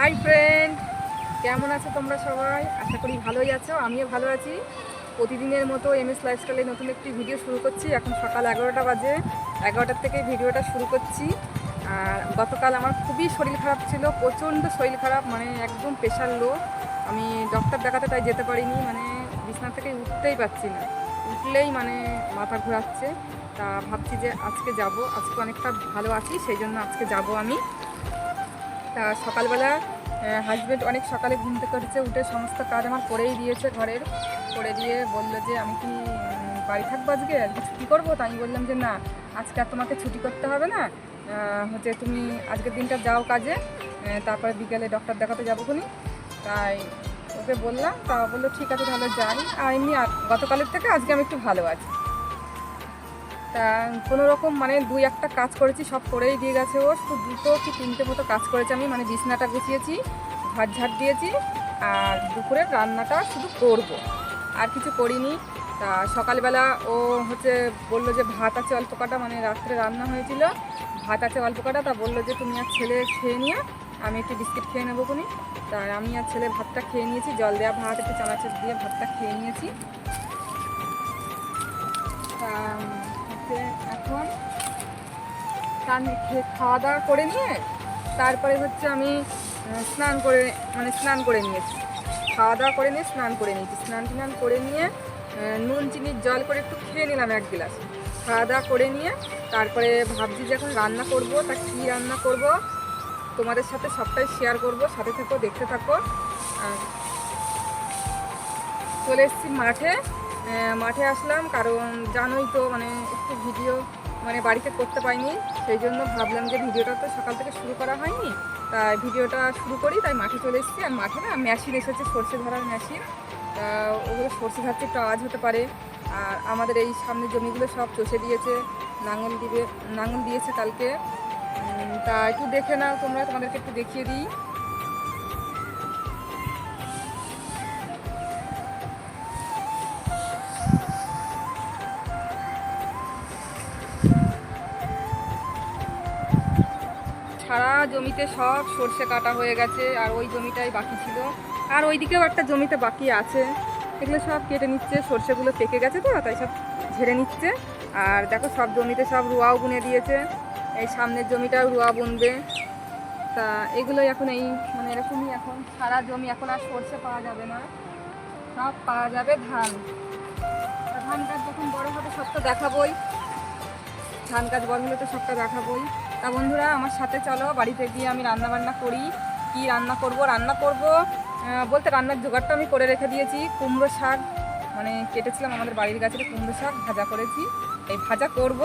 Hi friend কেমন আছো তোমরা সবাই? আশা করি ভালোই আছো, আমিও ভালো আছি। প্রতিদিনের মতো এম এস লাইফস্টাইলে নতুন একটি ভিডিও শুরু করছি। এখন সকাল এগারোটা বাজে, এগারোটার থেকে ভিডিওটা শুরু করছি। আর গতকাল আমার খুবই শরীর খারাপ ছিল, প্রচণ্ড শরীর খারাপ মানে একদম প্রেশার লো আমি ডক্টর দেখাতে তাই যেতে পারিনি মানে বিছনা থেকে উঠতেই পারছি না। উঠলেই মানে মাথা ঘোরাচ্ছে। তা ভাবছি যে আজকে যাব, আজকে অনেকটা ভালো আছি, সেই জন্য আজকে যাব আমি। তা সকালবেলা হাজব্যান্ড অনেক সকালে ঘুম থেকে উঠেছে, উঠে সমস্ত কাজ আমার করেই দিয়েছে ঘরের। করে দিয়ে বলল যে, আমি কি বাড়ি থাকব আজকে? আজকে ছুটি করব? তা আমি বললাম যে, না, আজকে আর তোমাকে ছুটি করতে হবে না। হচ্ছে তুমি আজকের দিনটা যাও কাজে তারপরে বিকেলে ডক্টর দেখাতে যাব খুনি তাই ওকে বললাম, তা বলল, ঠিক আছে, তাহলে যাই। আর এমনি গতকালের থেকে আজকে আমি একটু ভালো আছি। কোনো রকম মানে দুই একটা কাজ করেছি, সব করেই দিয়ে গেছে ও। শুধু দুটো কি তিনটে মতো কাজ করেছি আমি মানে বিছনাটা গুছিয়েছি ঘর ঝাড় দিয়েছি আর দুপুরের রান্নাটা শুধু করব। আর কিছু করিনি। তা সকালবেলা ও হচ্ছে বলল যে ভাত আছে অল্প কাটা মানে রাত্রে রান্না হয়েছিল। ভাত আছে অল্প কাটা, তা বলল যে তুমি আর ছেলে খেয়ে নিও, আমি একটু বিস্কিট খেয়ে নেব কোনি তা আমি আর ছেলে ভাতটা খেয়ে নিয়েছি, জল দেওয়া ভাত, একটু চানাচুর দিয়ে ভাতটা খেয়ে নিয়েছি। তা এখন স্নান খাওয়া দাওয়া করে নিয়ে তারপরে হচ্ছে আমি স্নান করে মানে স্নান করে নিয়েছি। খাওয়া দাওয়া করে নিয়ে স্নান করে নিয়েছি। স্নান টান করে নিয়ে নুন চিনির জল করে একটু খেয়ে নিলাম এক গ্লাস। খাওয়া দাওয়া করে নিয়ে তারপরে ভাবছি যে এখন রান্না করব, তা কী রান্না করব? তোমাদের সাথে সবটাই শেয়ার করব, সাথে থাকো, দেখতে থাকো। চলে এসেছি মাঠে। মাঠে আসলাম, কারণ জানোই তো মানে একটু ভিডিও মানে বাড়িতে করতে পাইনি সেই জন্য ভাবলাম যে ভিডিওটা তো সকাল থেকে শুরু করা হয়নি, তাই ভিডিওটা শুরু করি, তাই মাঠে চলে এসেছি, আর মাঠে না মেশিন এসেছে, সর্ষে ধরার মেশিন, তা ওগুলো সর্ষে ধরতে একটু আওয়াজ হতে পারে, আর আমাদের এই সামনের জমিগুলো সব চষে দিয়েছে, নাঙল দিবে, নাঙল দিয়েছে কালকে তা একটু দেখে নাও তোমরা, তোমাদেরকে একটু দেখিয়ে দিই। সারা জমিতে সব সর্ষে কাটা হয়ে গেছে, আর ওই জমিটাই বাকি ছিল। আর ওইদিকেও একটা জমিতে বাকি আছে। এগুলো সব কেটে নিচ্ছে, সর্ষেগুলো পেকে গেছে তো, তাই সব ঝেড়ে নিচ্ছে। আর দেখো সব জমিতে সব রুয়াও বুনে দিয়েছে। এই সামনের জমিটাও রুয়া বুনবে। তা এগুলো এখন এই মানে এরকমই এখন, সারা জমি এখন আর সর্ষে পাওয়া যাবে না। সব পাওয়া যাবে ধান। ধান গাছ যখন বড় হবে সব তো দেখাবই। ধান গাছ বড় হলে তো সবটা দেখাবই। তা বন্ধুরা, আমার সাথে চলো, বাড়িতে গিয়ে আমি রান্না বান্না করি। কি রান্না করব? রান্না করব বলতে রান্নার জোগাড়টা আমি করে রেখে দিয়েছি। কুমড়ো শাক মানে কেটেছিলাম আমাদের বাড়ির গাছের কুমড়ো শাক, ভাজা করেছি। এই ভাজা করব,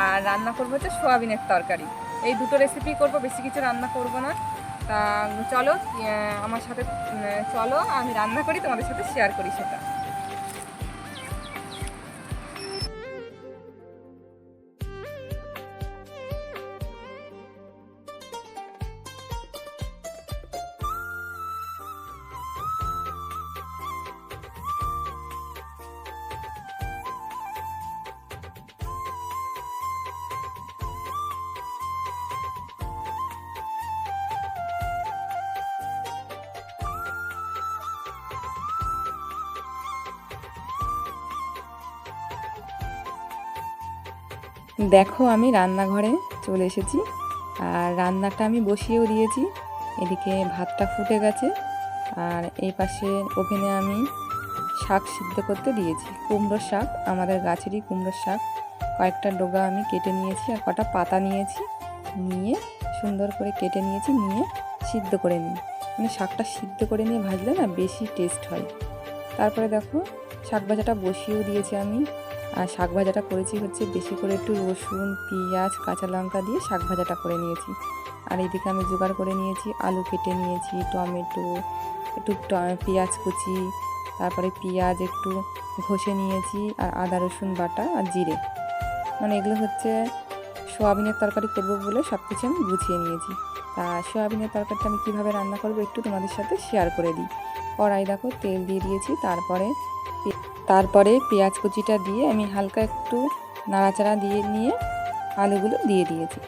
আর রান্না করব হচ্ছে সোয়াবিনের তরকারি। এই দুটো রেসিপি করব, বেশি কিছু রান্না করব না। তা চলো আমার সাথে চলো, আমি রান্না করি, তোমাদের সাথে শেয়ার করি সেটা। দেখো, আমি রান্নাঘরে চলে এসেছি। আর রান্নাটা আমি বসিয়েও দিয়েছি। এদিকে ভাতটা ফুটে গেছে। আর এই পাশে ওভেনে আমি শাক সিদ্ধ করতে দিয়েছি। কুমড়োর শাক, আমাদের গাছেরই কুমড়োর শাক। কয়েকটা ডোগা আমি কেটে নিয়েছি আর কটা পাতা নিয়েছি। নিয়ে সুন্দর করে কেটে নিয়েছি, নিয়ে সিদ্ধ করে নিই। মানে শাকটা সিদ্ধ করে নিয়ে ভাজলে না বেশি টেস্ট হয়। তারপরে দেখো, শাক ভাজাটা বসিয়েও দিয়েছি আমি। আর শাক ভাজাটা করেছি হচ্ছে বেশি করে একটু রসুন, পেঁয়াজ, কাঁচা লঙ্কা দিয়ে শাক ভাজাটা করে নিয়েছি। আর এদিকে আমি জোগাড় করে নিয়েছি, আলু কেটে নিয়েছি, টমেটো, একটু পেঁয়াজ কুচি, তারপরে পেঁয়াজ একটু ঘষে নিয়েছি আর আদা, রসুন বাটা আর জিরে। মানে এগুলো হচ্ছে সোয়াবিনের তরকারি করব বলে সব কিছু আমি গুছিয়ে নিয়েছি। তা সোয়াবিনের তরকারিটা আমি কীভাবে রান্না করব একটু তোমাদের সাথে শেয়ার করে দিই। কড়াই দেখো তেল দিয়ে দিয়েছি, তারপরে তারপরে পেঁয়াজ কুচিটা দিয়ে আমি হালকা একটু নাড়াচাড়া দিয়ে নিয়ে আলুগুলো দিয়ে দিয়েছি।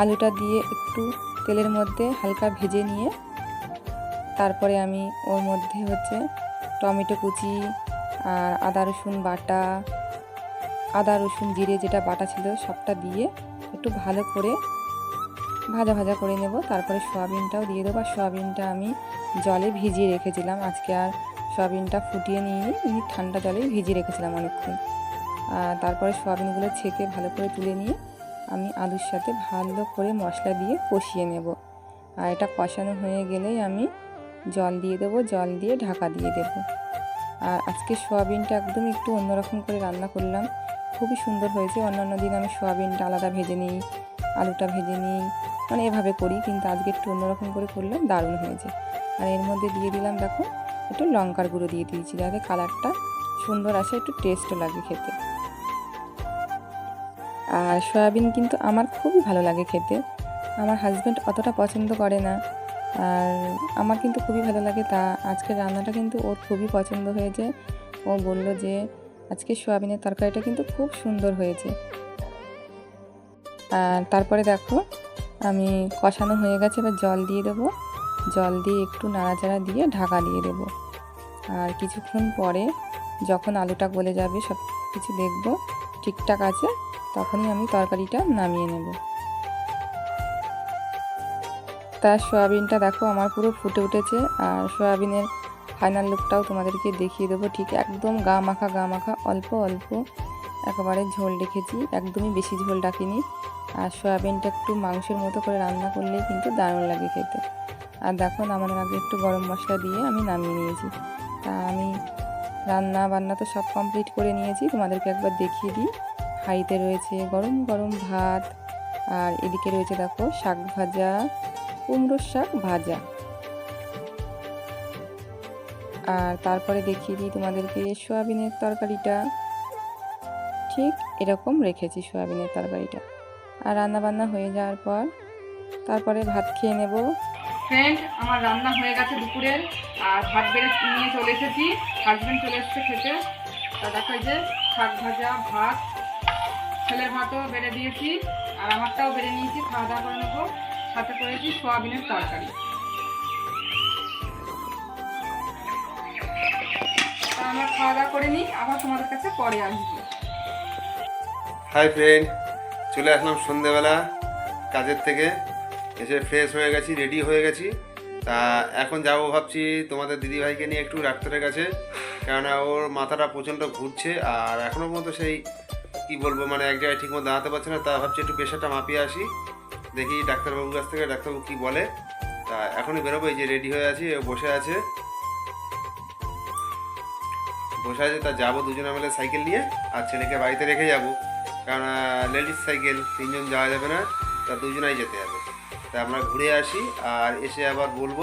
আলুটা দিয়ে একটু তেলের মধ্যে হালকা ভেজে নিয়ে তারপরে আমি ওর মধ্যে হচ্ছে টমেটো কুচি আর আদা রসুন বাটা, আদা রসুন জিরে যেটা বাটা ছিল সবটা দিয়ে একটু ভালো করে ভাজা ভাজা করে নেব। তারপরে সয়াবিনটাও দিয়ে দেবো। আর সয়াবিনটা আমি জলে ভিজিয়ে রেখেছিলাম। আজকে আর সয়াবিনটা ফুটিয়ে নিয়ে এমনি ঠান্ডা জলে ভিজিয়ে রেখেছিলাম অনেকক্ষণ। তারপরে সয়াবিনগুলো ছেঁকে ভালো করে তুলে নিয়ে আমি আলুর সাথে ভালো করে মশলা দিয়ে কষিয়ে নেব। আর এটা কষানো হয়ে গেলেই আমি জল দিয়ে দেবো, জল দিয়ে ঢাকা দিয়ে দেব। আর আজকে সোয়াবিনটা একদম একটু অন্যরকম করে রান্না করলাম। খুবই সুন্দর হয়েছে। অন্যান্য দিন আমি সোয়াবিনটা আলাদা ভেজে নিই, আলুটা ভেজে নিই মানে এভাবে করি, কিন্তু আজকে একটু অন্যরকম করে করলাম, দারুণ হয়েছে। আর এর মধ্যে দিয়ে দিলাম, দেখো একটু লঙ্কার গুঁড়ো দিয়ে দিয়েছি, যাতে কালারটা সুন্দর আসে, একটু টেস্টও লাগে খেতে। আর সয়াবিন কিন্তু আমার খুবই ভালো লাগে খেতে। আমার হাজব্যান্ড অতটা পছন্দ করে না। আর আমার কিন্তু খুবই ভালো লাগে তা, আজকের রান্নাটা কিন্তু ওর খুবই পছন্দ হয়েছে। ও বলল যে, আজকে সয়াবিনের তরকারিটা কিন্তু খুব সুন্দর হয়েছে। আর তারপরে দেখো, আমি কষানো হয়ে গেছে, এবার জল দিয়ে দেবো। জল দিয়ে একটু নাড়াচাড়া দিয়ে ঢাকা দিয়ে দেবো। আর কিছুক্ষণ পরে যখন আলুটা গলে যাবে, সব কিছু দেখব, ঠিকঠাক আছে, তখনই আমি তরকারিটা নামিয়ে নেব। তার সয়াবিনটা দেখো, আমার পুরো ফুটে উঠেছে। আর সয়াবিনের ফাইনাল লুকটাও তোমাদেরকে দেখিয়ে দেবো। ঠিক একদম গা মাখা গা মাখা, অল্প অল্প একেবারে ঝোল রেখেছি। একদমই বেশি ঝোল রাখিনি আর সয়াবিনটা একটু মাংসের মতো করে রান্না করলেই কিন্তু দারুণ লাগে খেতে। আর দেখো নামানোর আগে একটু গরম মশলা দিয়ে আমি নামিয়ে নিয়েছি। তা আমি রান্না বান্না তো সব কমপ্লিট করে নিয়েছি। তোমাদেরকে একবার দেখিয়ে দিই। হাঁড়িতে রয়েছে গরম গরম ভাত আর এদিকে রয়েছে দেখো শাক ভাজা, কুমড়োর শাক ভাজা। আর তারপরে দেখিয়ে দিই তোমাদেরকে সোয়াবিনের তরকারিটা। ঠিক এরকম রেখেছি সোয়াবিনের তরকারিটা। আর রান্নাবান্না হয়ে যাওয়ার পর তারপরে ভাত খেয়ে নেব। ফ্রেন্ড আমার রান্না হয়ে গেছে দুপুরের আর ভাত বেড়ে নিয়ে চলে এসেছি। হাজবেন্ড চলে এসেছে খেতে। তা দেখা যে শাক ভাজা, ভাত, ছেলের ভাতও বেড়ে দিয়েছি, আর আমারটাও বেড়ে নিয়েছি, খাওয়া দাওয়া করে নেব। সাথে করেছি সোয়াবিনের তরকারি। আমরা খাওয়া দাওয়া করে নিই, আবার তোমাদের কাছে পরে আসব। হাই ফ্রেন্ড চলে আসলাম সন্ধেবেলা কাজের থেকে। এসে ফ্রেশ হয়ে গেছি রেডি হয়ে গেছি। তা এখন যাব ভাবছি তোমাদের দিদিভাইকে নিয়ে একটু ডাক্তারের কাছে। কেননা ওর মাথাটা প্রচণ্ড ঘুরছে, আর এখনও পর্যন্ত সেই, কি বলব মানে এক জায়গায় ঠিকমতো দাঁড়াতে পারছে না। তা ভাবছি একটু প্রেশারটা মাপিয়ে আসি। দেখি ডাক্তারবাবুর কাছ থেকে, ডাক্তারবাবু কী বলে। তা এখনই বেরোবো, এই যে রেডি হয়ে আছি বসে আছে। বসে আছে, তা যাব দুজনে মিলে সাইকেল নিয়ে, আর ছেলেকে বাড়িতে রেখে যাব। কারণ লেডিস সাইকেল, তিনজন যাওয়া যাবে না, তা দুজনাই যেতে হবে। তা আমরা ঘুরে আসি আর এসে আবার বলব,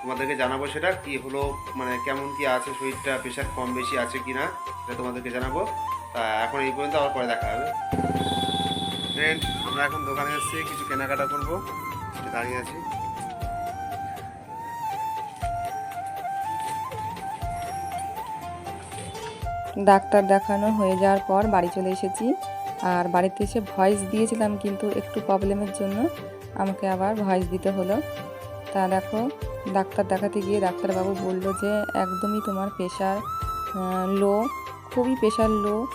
তোমাদেরকে জানাব সেটা কি হলো মানে কেমন কি আছে শরীরটা প্রেশার কম বেশি আছে কি না সেটা তোমাদেরকে জানাব। তা এখন এই পর্যন্ত, আবার পরে দেখা হবে। ফ্রেন্ড আমরা এখন দোকানে এসেছি, কিছু কেনাকাটা করব দাঁড়িয়ে আছি। ডাক্তার দেখানো হয়ে যাওয়ার পর বাড়ি চলে এসেছি। আর বাড়িতে এসে ভয়েস দিয়েছিলাম কিন্তু একটু প্রবলেমের জন্য। আমাকে আবার ভয়েস দিতে হলো। তা দেখো, ডাক্তার দেখাতে গিয়ে ডাক্তারবাবু বলল যে, একদমই তোমার প্রেশার লো খুবই প্রেশার লো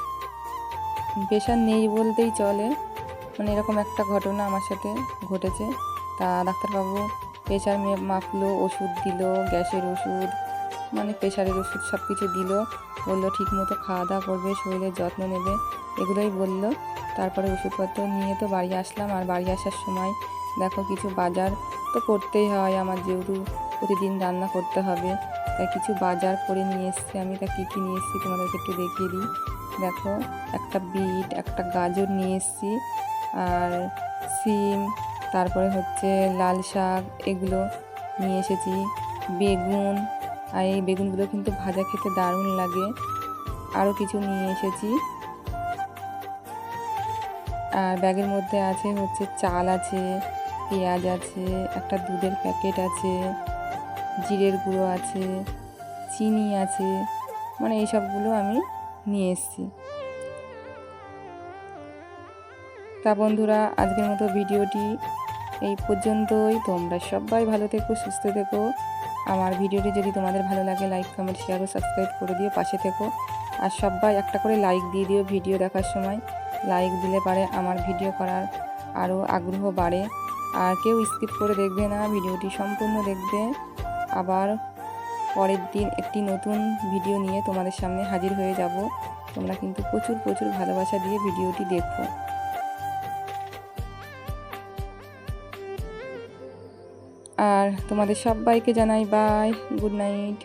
প্রেশার নেই বলতেই চলে। মানে এরকম একটা ঘটনা আমার সাথে ঘটেছে। তা ডাক্তারবাবু প্রেশার মাপলো, ওষুধ দিল, গ্যাসের ওষুধ মানে প্রেশারের ওষুধ সব কিছু দিল। বলল, ঠিক মতো খাওয়া দাওয়া করবে শরীরের যত্ন নেবে। এগুলোই বলল। তারপরে ওষুধপত্র নিয়ে তো বাড়ি আসলাম। আর বাড়ি আসার সময় দেখো কিছু বাজার তো করতেই হয়, আমার যেহেতু প্রতিদিন রান্না করতে হবে, তাই কিছু বাজার করে নিয়ে এসেছি আমি, তা কী কী নিয়ে এসেছি তোমাদেরকে একটু দেখিয়ে দিই। দেখো, একটা বিট, একটা গাজর নিয়ে এসেছি, আর সিম, তারপরে হচ্ছে লাল শাক, এগুলো নিয়ে এসেছি, বেগুন, আর এই বেগুনগুলো কিন্তু ভাজা খেতে দারুণ লাগে, আরও কিছু নিয়ে এসেছি। আর ব্যাগের মধ্যে আছে হচ্ছে চাল আছে পেঁয়াজ আছে, একটা দুধের প্যাকেট আছে, জিরের গুঁড়ো আছে, চিনি আছে মানে এইসবগুলো আমি নিয়ে এসেছি। তা বন্ধুরা, আজকের মতো ভিডিওটি এই পর্যন্তই। তোমরা সবাই ভালো থেকো, সুস্থ থেকো। আমার ভিডিওটি যদি তোমাদের ভালো লাগে, লাইক, কমেন্ট শেয়ার ও সাবস্ক্রাইব করে দিও, পাশে থেকো। আর সবাই একটা করে লাইক দিয়ে দিও ভিডিও দেখার সময়। লাইক দিলে পারে আমার ভিডিও করার আরও আগ্রহ বাড়ে। আর কেউ স্কিপ করে দেখবে না, ভিডিওটি সম্পূর্ণ দেখবে। আবার পরের দিন একটি নতুন ভিডিও নিয়ে তোমাদের সামনে হাজির হয়ে যাব। তোমরা কিন্তু প্রচুর প্রচুর ভালোবাসা দিয়ে ভিডিওটি দেখো। আর তোমাদের সবাইকে জানাই বাই গুড নাইট